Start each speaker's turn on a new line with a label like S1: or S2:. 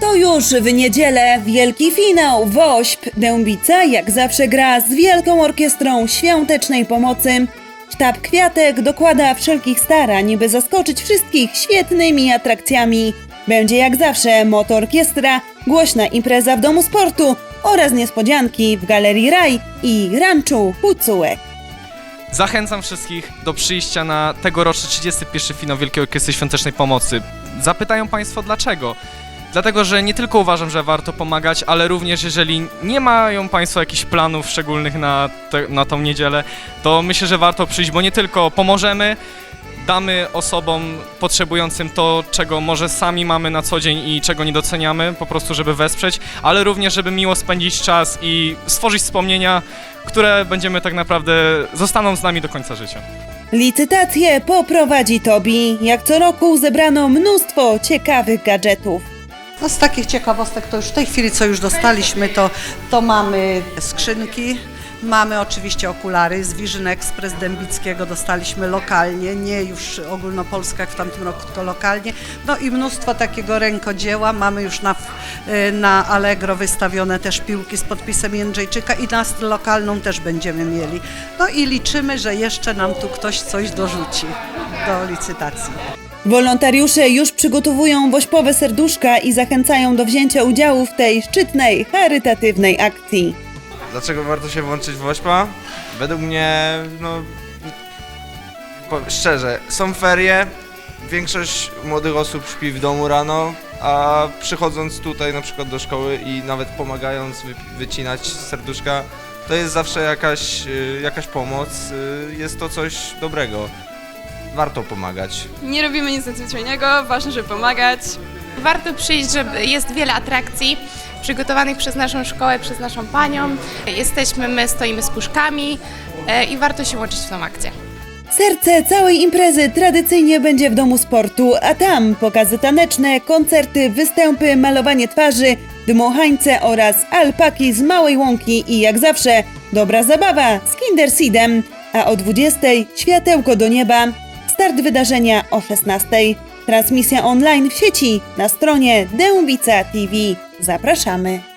S1: To już w niedzielę wielki finał WOŚP. Dębica jak zawsze gra z wielką orkiestrą świątecznej pomocy. Sztab Kwiatek dokłada wszelkich starań, by zaskoczyć wszystkich świetnymi atrakcjami. Będzie jak zawsze motorkiestra, głośna impreza w Domu Sportu oraz niespodzianki w Galerii Raj i Ranczu Hucułek.
S2: Zachęcam wszystkich do przyjścia na tegoroczny 31 finał Wielkiej Orkiestry Świątecznej Pomocy. Zapytają Państwo dlaczego? Dlatego, że nie tylko uważam, że warto pomagać, ale również jeżeli nie mają Państwo jakichś planów szczególnych na, te, na tą niedzielę, to myślę, że warto przyjść, bo nie tylko pomożemy, damy osobom potrzebującym to, czego może sami mamy na co dzień i czego nie doceniamy, po prostu żeby wesprzeć, ale również, żeby miło spędzić czas i stworzyć wspomnienia, które będziemy tak naprawdę, zostaną z nami do końca życia.
S1: Licytację poprowadzi Tobi. Jak co roku zebrano mnóstwo ciekawych gadżetów.
S3: No z takich ciekawostek to już w tej chwili, co już dostaliśmy, to, to mamy skrzynki, mamy oczywiście okulary z Vision Express Dębickiego, dostaliśmy lokalnie, nie już ogólnopolskie jak w tamtym roku, tylko lokalnie. No i mnóstwo takiego rękodzieła, mamy już na, na Allegro wystawione też piłki z podpisem Jędrzejczyka i nas lokalną też będziemy mieli. No i liczymy, że jeszcze nam tu ktoś coś dorzuci do licytacji.
S1: Wolontariusze już przygotowują wośpowe serduszka i zachęcają do wzięcia udziału w tej szczytnej, charytatywnej akcji.
S4: Dlaczego warto się włączyć w Wośpa? Według mnie, no, po, szczerze, są ferie, większość młodych osób śpi w domu rano, a przychodząc tutaj na przykład do szkoły i nawet pomagając wy, wycinać serduszka, to jest zawsze jakaś, y, jakaś pomoc, y, jest to coś dobrego. Warto pomagać.
S5: Nie robimy nic nadzwyczajnego, ważne, żeby pomagać.
S6: Warto przyjść, żeby jest wiele atrakcji przygotowanych przez naszą szkołę, przez naszą panią. Jesteśmy, my stoimy z puszkami e, i warto się łączyć w tą akcję.
S1: Serce całej imprezy tradycyjnie będzie w Domu Sportu, a tam pokazy taneczne, koncerty, występy, malowanie twarzy, dmuchańce oraz alpaki z Małej Łąki i jak zawsze dobra zabawa z Kinderseedem. A o 20 światełko do nieba, start wydarzenia o 16. Transmisja online w sieci na stronie Dębica TV. Zapraszamy.